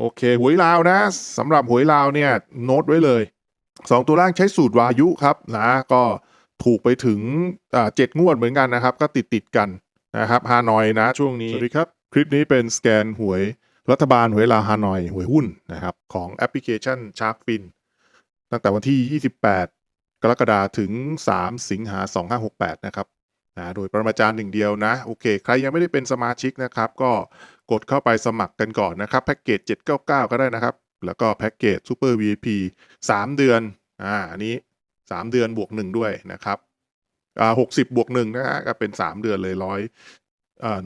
โอเคหวยลาวนะสำหรับหวยลาวเนี่ยโน้ตไว้เลยสองตัวล่างใช้สูตรวายุครับนะก็ถูกไปถึงอ่าเจ็ดงวดเหมือนกันนะครับ ก็ติดติดๆกันนะครับฮานอยนะช่วงนี้สวัสดีครับ คลิปนี้เป็นสแกนหวยรัฐบาลหวยลาวฮานอยหวยหุ้นนะครับของแอปพลิเคชัน Shark Fin ตั้งแต่วันที่ 28 กรกฎาคมถึง 3 สิงหา2568 นะครับ นะโดยประมาจารย์หนึ่งเดียวนะโอเค ใครยังไม่ได้เป็นสมาชิกนะครับ ก็กดเข้าไปสมัครกันก่อนนะครับแพ็กเกจ 799 ก็ได้นะครับ แล้วก็แพ็กเกจ Super VIP 3 เดือนอ่าอันนี้ 3 เดือนบวก 1 ด้วยนะครับอ่า60บวก1นะฮะก็เป็น 3 เดือนเลยร้อยอ่า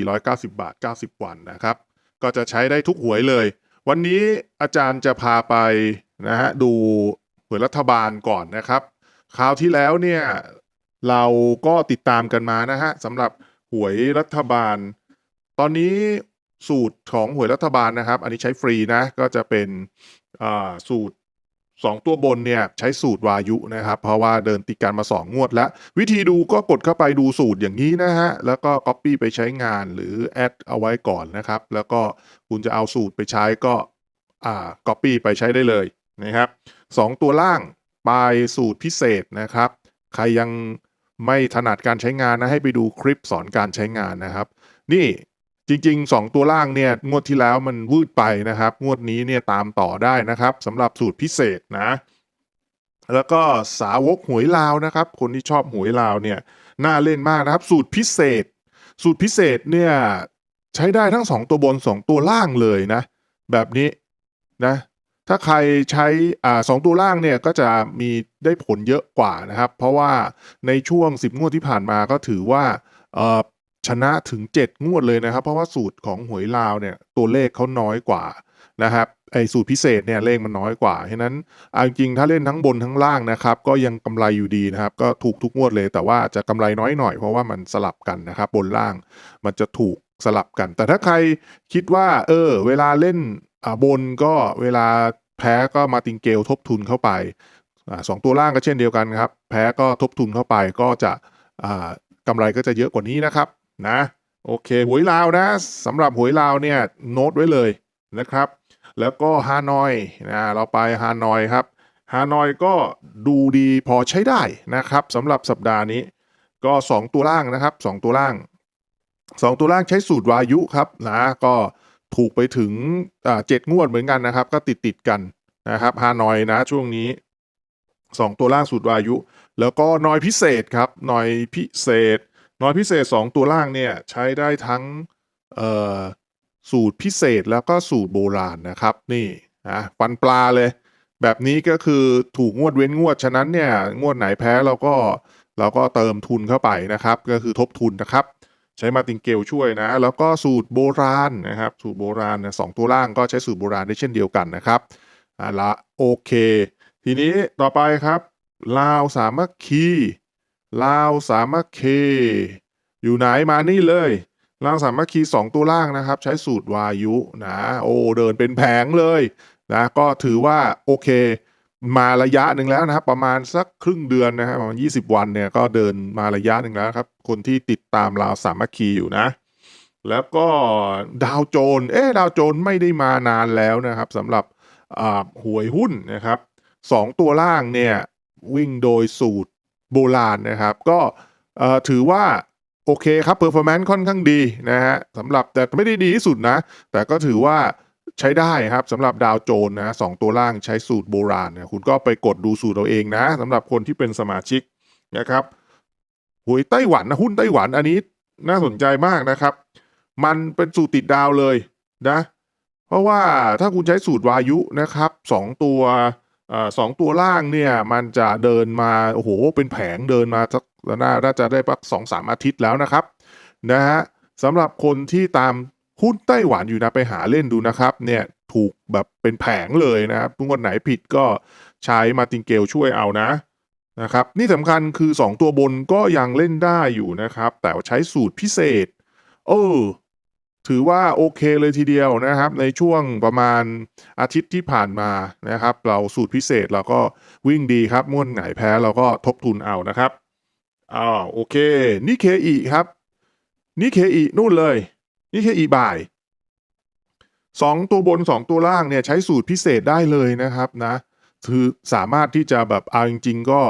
1,490บาท90วันนะครับ ก็จะใช้ได้ทุกหวยเลย วันนี้อาจารย์จะพาไปนะฮะดูหวยรัฐบาลก่อนนะครับ คราวที่แล้วเนี่ย เราก็ติดตามกันมานะฮะสำหรับหวยรัฐบาล ตอนนี้สูตรของหวยรัฐบาลนะครับ อันนี้ใช้ฟรีนะก็จะเป็นอ่าสูตร 2 ตัวบนเนี่ยใช้สูตรวายุนะครับ เพราะว่าเดินติดกันมา 2 งวดแล้ว วิธีดูก็กดเข้าไปดูสูตรอย่างนี้นะฮะ แล้วก็ Copy ไปใช้งานหรือแอดเอาไว้ก่อนนะครับ แล้วก็คุณจะเอาสูตรไปใช้ก็อ่า Copy ไปใช้ได้เลยนะครับสองตัวล่างปลายสูตรพิเศษนะครับ ใครยัง ไม่ถนัดการใช้งานนะให้ไปดูคลิปสอนการใช้งานนะครับ นี่จริง ๆ 2 ตัวล่างเนี่ยงวดที่แล้วมันวืดไปนะครับ งวดนี้เนี่ยตามต่อได้นะครับสำหรับสูตรพิเศษนะ แล้วก็สาวกหวยลาวนะครับ คนที่ชอบหวยลาวเนี่ยน่าเล่นมากนะครับ สูตรพิเศษ สูตรพิเศษเนี่ยใช้ได้ทั้ง 2 ตัวบน 2 ตัวล่างเลยนะ แบบนี้นะ ถ้าใครใช้อ่าสองตัวล่างเนี่ยก็จะมีได้ผลเยอะกว่านะครับ เพราะว่าในช่วง 10 งวดที่ผ่านมาก็ถือว่าเอ่อชนะถึง 7 งวดเลยนะครับ เพราะว่าสูตรของหวยลาวเนี่ยตัวเลขเขาน้อยกว่านะครับไอสูตรพิเศษเนี่ยเลขมันน้อยกว่าฉะนั้นเอาจริงถ้าเล่นทั้งบนทั้งล่างนะครับ ก็ยังกำไรอยู่ดีนะครับ ก็ถูกทุกงวดเลย แต่ว่าจะกำไรน้อยหน่อยเพราะว่ามันสลับกันนะครับ บนล่างมันจะถูกสลับกัน แต่ถ้าใครคิดว่า เออ เวลาเล่น อ่าบนก็เวลาแพ้ก็มาติงเกลทบทุนเข้าไปอ่าสองตัวล่างก็เช่นเดียวกันครับ แพ้ก็ทบทุนเข้าไปก็จะอ่ากำไรก็จะเยอะกว่านี้นะครับนะโอเคหวยลาวนะสำหรับหวยลาวเนี่ยโน้ตไว้เลยนะครับ แล้วก็ฮานอยนะเราไปฮานอยครับฮานอยก็ดูดีพอใช้ได้นะครับสำหรับสัปดาห์นี้ ก็ 2 ตัวล่างนะครับ 2 ตัวล่าง 2 ตัวล่างใช้สูตรวายุครับนะก็ ถูกไปถึงเจ็ดงวดเหมือนกันนะครับ ก็ติดติดกันนะครับฮานอยนะช่วงนี้ 2 ตัวล่างสูตรวายุ แล้วก็นอยพิเศษครับนอยพิเศษนอยพิเศษ 2 ตัวล่างเนี่ยใช้ได้ทั้งสูตรพิเศษแล้วก็สูตรโบราณนะครับนี่นะฟันปลาเลย แบบนี้ก็คือถูกงวดเว้นงวดฉะนั้นเนี่ยงวดไหนแพ้เราก็เราก็เติมทุนเข้าไปนะครับ ก็คือทบทุนนะครับ ใช้มาติงเกลช่วยนะ แล้วก็สูตรโบราณนะครับสูตรโบราณนะสองตัวล่างก็ใช้สูตรโบราณได้เช่นเดียวกันนะครับอ่าละโอเค ทีนี้ต่อไปครับ ลาวสามัคคีลาวสามัคคีอยู่ไหนมานี่เลยลาวสามัคคีสองตัวล่างนะครับ ใช้สูตรวายุนะโอ้เดินเป็นแผงเลยนะก็ถือว่าโอเค มาระยะหนึ่งแล้วนะครับ ประมาณสักครึ่งเดือนนะครับประมาณ20วันเนี่ยก็เดินมาระยะหนึ่งแล้วครับ คนที่ติดตามลาวสามัคคีอยู่นะ แล้วก็ดาวโจนส์เอ๊ะดาวโจนส์ไม่ได้มานานแล้วนะครับสำหรับหวยหุ้นนะครับสองตัวล่างเนี่ยวิ่งโดยสูตรโบราณนะครับ ก็ถือว่าโอเคครับเพอร์ฟอร์แมนซ์ค่อนข้างดีนะฮะสำหรับแต่ไม่ได้ดีที่สุดนะ แต่ก็ถือว่า ใช้ได้ครับสำหรับดาวโจนนะสองตัวล่างใช้สูตรโบราณเนี่ยคุณก็ไปกดดูสูตรเราเองนะสำหรับคนที่เป็นสมาชิกนะครับหวยไต้หวันนะหุ้นไต้หวันอันนี้น่าสนใจมากนะครับ มันเป็นสูตรติดดาวเลยนะ เพราะว่าถ้าคุณใช้สูตรวายุนะครับสองตัวอสองตัวล่างเนี่ยมันจะเดินมาโอ้โหเป็นแผงเดินมาสักน่าน่าจะได้ปักสองสามอาทิตย์แล้วนะครับนะฮะสำหรับคนที่ตาม หุ้นไต้หวันอยู่นะไปหาเล่นดูนะครับเนี่ยถูกแบบเป็นแผงเลยนะครับทุกคนไหนผิดก็ใช้มาติงเกลช่วยเอานะนะครับนี่สำคัญคือ 2 ตัวบนก็ยังเล่นได้อยู่นะครับ แต่ใช้สูตรพิเศษ เออ ถือว่าโอเคเลยทีเดียวนะครับ ในช่วงประมาณอาทิตย์ที่ผ่านมานะครับ เราสูตรพิเศษเราก็วิ่งดีครับม่วนไหนแพ้เราก็ทบทุนเอานะครับอ้าวโอเค นี่เคอีครับนี่เคอีนู่นเลย นี่เคอีบ่ายสองตัวบนสองตัวล่างเนี่ยใช้สูตรพิเศษได้เลยนะครับนะคือสามารถที่จะแบบเอาจริง ๆ ก็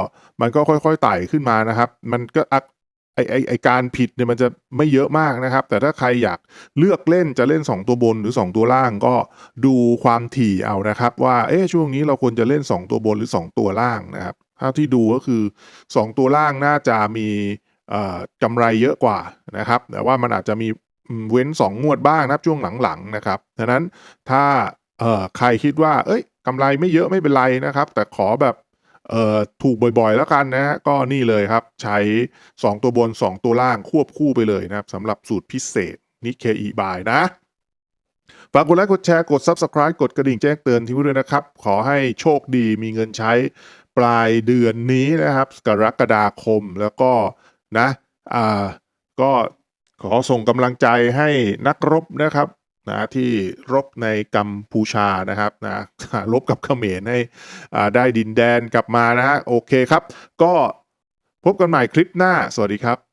มันก็ค่อยๆไต่ขึ้นมานะครับ มันก็ไอไอไอการผิดเนี่ยมันจะไม่เยอะมากนะครับ แต่ถ้าใครอยากเลือกเล่นจะเล่น 2 ตัวบนหรือ 2 ตัวล่างก็ดูความถี่เอานะครับ ว่าเอ๊ะช่วงนี้เราควรจะเล่น 2 ตัวบนหรือ 2 ตัวล่างนะครับเท่าที่ดูก็คือ 2 ตัวล่างน่าจะมีอ่อกำไรเยอะกว่านะครับ แต่ว่ามันอาจจะมี เว้น 2 งวดบ้างนะครับช่วงหลังๆนะครับดังนั้นถ้าใครคิดว่า เอ้ยกำไรไม่เยอะไม่เป็นไรนะครับ แต่ขอแบบถูกบ่อยๆแล้วกันนะฮะก็นี่เลยครับ ใช้ 2 ตัวบน 2 ตัวล่างควบคู่ไปเลยนะครับสำหรับสูตรพิเศษนิเคอีบายนะฝากกดไลค์กดแชร์กด Subscribe กดกระดิ่งแจ้งเตือนที่ด้วยนะครับ ขอให้โชคดีมีเงินใช้ปลายเดือนนี้นะครับ กรกฎาคมแล้วก็นะอ่าก็ ขอส่งกำลังใจให้นักรบนะครับนะที่รบในกัมพูชานะครับนะรบกับเขมรให้ได้ดินแดนกลับมานะฮะโอเคครับ ก็พบกันใหม่คลิปหน้า สวัสดีครับ